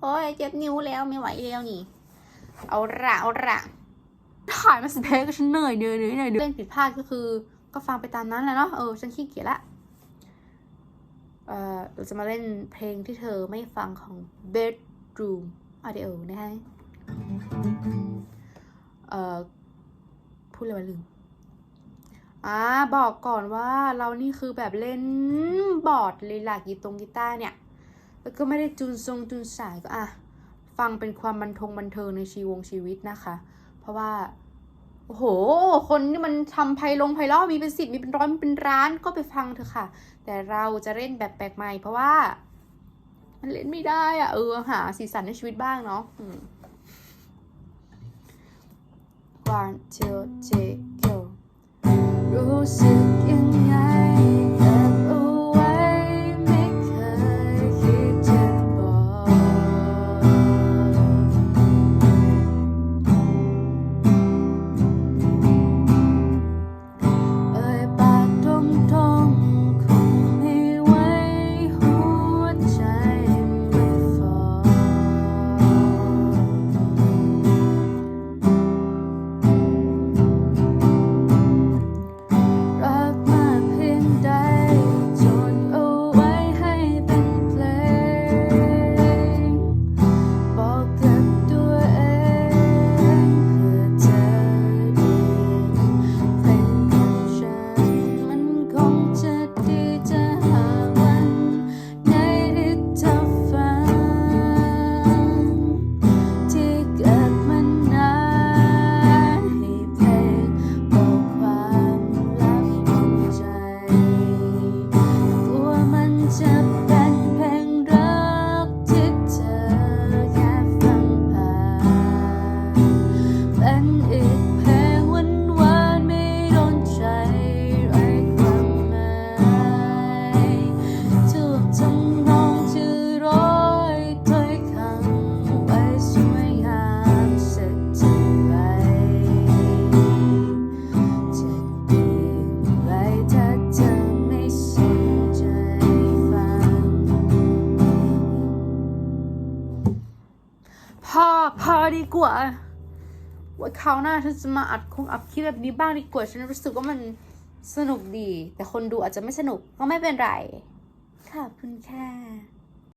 โอ้ยเจ็บนิ้วแล้วไม่ไหวแล้วนี่ เอาละเอาละถ่ายมาสิเพก็ฉันเหนื่อยเหนื่อยเหนื่อยเหนื่อยเล่นผิดพลาดก็คือ ก็ฟังไปตามนั้นแหละเนาะเออฉันขี้เกียจละเออเราจะมาเล่นเพลงที่เธอไม่ฟังของ bedroom audio นะฮะเออพูดเลยว่าลืมอ่าบอกก่อนว่าเรานี่คือแบบเล่นบอร์ดเลยหลักกีตรงกีตาร์เนี่ย ก็ไม่ได้จูนทรงจูนสายก็อะฟังเป็นความบันทงบันเทิงในชีวงชีวิตนะคะ เพราะว่าโอ้โห คนที่มันทำไพลงไพเราะมีเป็นสิบมีเป็นร้อยมีเป็นร้านก็ไปฟังเถอะค่ะ แต่เราจะเล่นแบบแปลกใหม่ เพราะว่า มันเล่นไม่ได้อะเออหาสีสันในชีวิตบ้างเนาะ one two three go รู้สึกยัง พ่อพอดีกว่าว่าคราวหน้าฉันจะมาอัดคงอัดคลิปแบบนี้บ้างดีกว่า ฉันรู้สึกว่ามันสนุกดี แต่คนดูอาจจะไม่สนุกก็ไม่เป็นไรขอบคุณค่ะ